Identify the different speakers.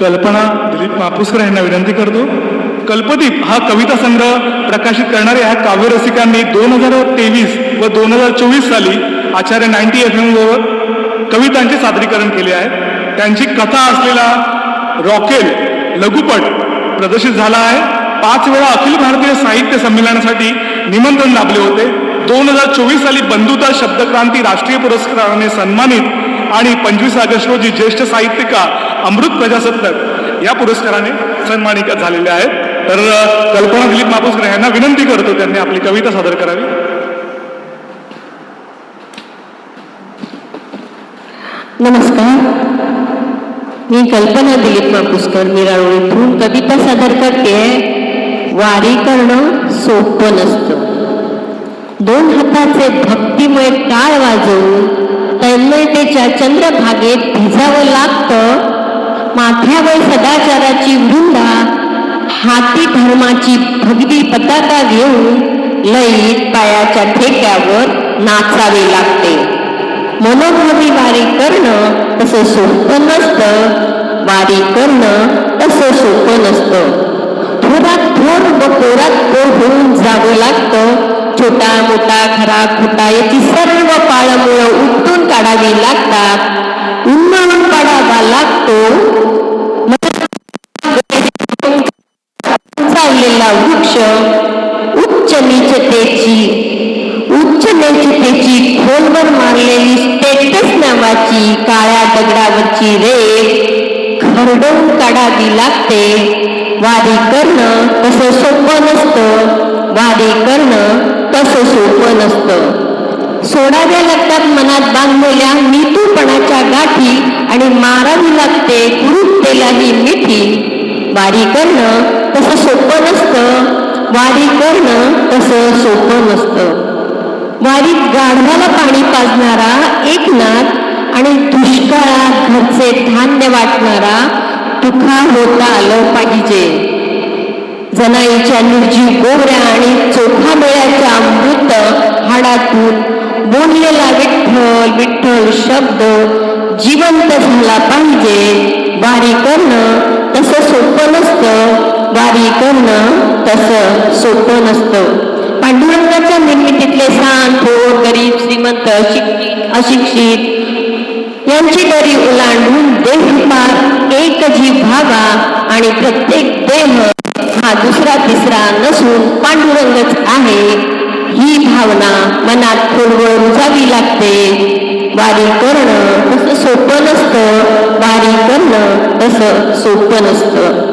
Speaker 1: कल्पना दिलीप मापुसकर यांना विनंती करतो. कल्पदीप हा कविता संग्रह प्रकाशित करणाऱ्या ह्या काव्यरसिकांनी दोन हजार तेवीस व दोन हजार चोवीस साली आचार्य नाईन्टी एफ एमवर कवितांचे सादरीकरण केले आहे. त्यांची कथा असलेला रॉकेल लघुपट प्रदर्शित झाला आहे. पाच वेळा अखिल भारतीय साहित्य संमेलनासाठी निमंत्रण लाभले होते. दोन हजार चोवीस साली बंधुता शब्दक्रांती राष्ट्रीय पुरस्काराने सन्मानित आणि पंचवीस ऑगस्ट रोजी ज्येष्ठ साहित्यिका अमृत प्रजासत्ताक या पुरस्काराने सन्मानित झालेल्या आहेत. तर कल्पना दिलीप मापुसकर यांना विनंती करतो त्यांनी आपली कविता सादर करावी.
Speaker 2: नमस्कार. मी कल्पना दिलीप मापुसकर मिराळू इथून कविता सादर करते. वारी करणं सोपं नसतं. दोन हाताचे भक्तिमय टाळ वाजवून तन्मयतेच्या चंद्रभागेत भिजावं लागतं. माथ्यावर सदाचाराची वृंदा हाती धर्माची भगवी पताका घेऊन लईत पायाच्या ठेक्यावर नाचावे लागते. मनोभावी वारी करणं तसं सोपं नसतं वारी करणं तसं सोपं नसतं. थोरात थोर व कोरात कोर होऊन जावं लागतं छोटा मोठा खरा खोटा याची सर्व पाळमुळं उपटून काढावी लागतात. असलेला वृक्ष उच्च नीचतेची उच्च नीचतेची खोलवर मारलेली स्टेटस नावाची काळ्या दगडावरची रेख खरडून काढावी लागते. वारी करणं तसं सोपं नसतं. वारी करणं तसं सोपं नसतं. सोडाव्या लागतात मनात बांधलेल्या मीतूपणाच्या गाठी आणि मारावी लागते कुरुपतेलाही वारी करणं तसं सोपं नसतं. वारी करणं तसं सोपं नसतं. वारीत गाढवाला पाणी पाजणारा एकनाथ आणि दुष्काळात घरचे धान्य वाटणारा तुका होता आलं पाहिजे. जनाईच्या निर्जीव गोवऱ्या आणि चोखा मेळ्याच्या अमृत हाडातून बोललेला विठ्ठल विठ्ठल शब्द जिवंत झाला पाहिजे. कार्य करणं तसं सोपं नसतं. पांडुरंगाच्या निर्मितीतले सांग थोर गरीब श्रीमंत शिक्षित अशिक्षित यांची दरी ओलांडून देहपार एक जीव व्हावा आणि प्रत्येक देह हा दुसरा तिसरा नसून पांडुरंगच आहे. ही भावना मनात खोलवर रुजावी लागते. वारी करणं तसं सोपं नसतं. वारी करणं तसं सोपं नसतं.